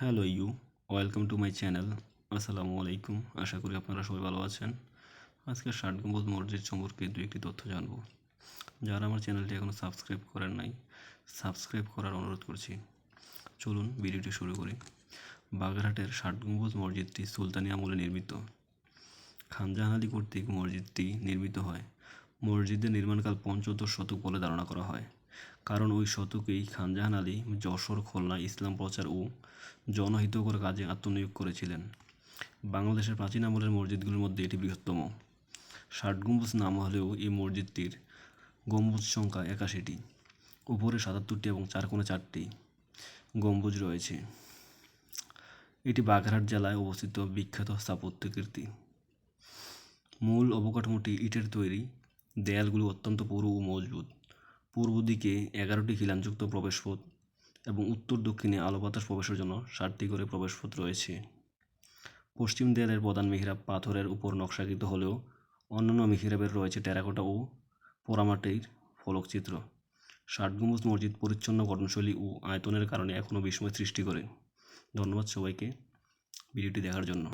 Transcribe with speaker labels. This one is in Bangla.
Speaker 1: Hello you, welcome to my channel. আসসালামু আলাইকুম, আশা করি আপনারা সবাই ভালো আছেন। আজকে ষাট গম্বুজ মসজিদ সম্পর্কে দু একটি তথ্য জানব। যারা আমার চ্যানেলটি এখনও সাবস্ক্রাইব করেন নাই, সাবস্ক্রাইব করার অনুরোধ করছি। চলুন ভিডিওটি শুরু করি। বাগেরহাটের ষাট গম্বুজ মসজিদটি সুলতানি আমলে নির্মিত। খানজাহান আলী কর্তৃক মসজিদটি নির্মিত হয় মসজিদের নির্মাণকাল পঞ্চদশ শতক বলে ধারণা করা হয়। কারণ ওই শতকেই খানজাহান আলী, যশোর খুলনায় ইসলাম প্রচার ও জনহিতকর কাজে আত্মনিয়োগ করেছিলেন। বাংলাদেশের প্রাচীন আমলের মসজিদগুলোর মধ্যে এটি বৃহত্তম। ষাট গম্বুজ নাম হলেও এই মসজিদটির গম্বুজ সংখ্যা একাশিটি, উপরে সাতাত্তরটি এবং চার কোণে চারটি গম্বুজ রয়েছে। এটি বাগেরহাট জেলায় অবস্থিত বিখ্যাত স্থাপত্য কীর্তি। মূল অবকাঠামোটি ইটের তৈরি। দেয়ালগুলো অত্যন্ত পুরু ও মজবুত। পূর্ব দিকে এগারোটি খিলানযুক্ত প্রবেশপথ এবং উত্তর দক্ষিণে আলো বাতাস প্রবেশের জন্য ষাটটি করে প্রবেশপথ রয়েছে। পশ্চিম দেয়ালের প্রধান মিহরাব পাথরের উপর নকশাকৃত হলেও অন্যান্য মিহরাবের রয়েছে টেরাকোটা ও পোড়ামাটির ফলকচিত্র। ষাট গম্বুজ মসজিদ পরিচ্ছন্ন, গঠনশৈলী ও আয়তনের কারণে এখনও বিস্ময় সৃষ্টি করে। ধন্যবাদ সবাইকে ভিডিওটি দেখার জন্য।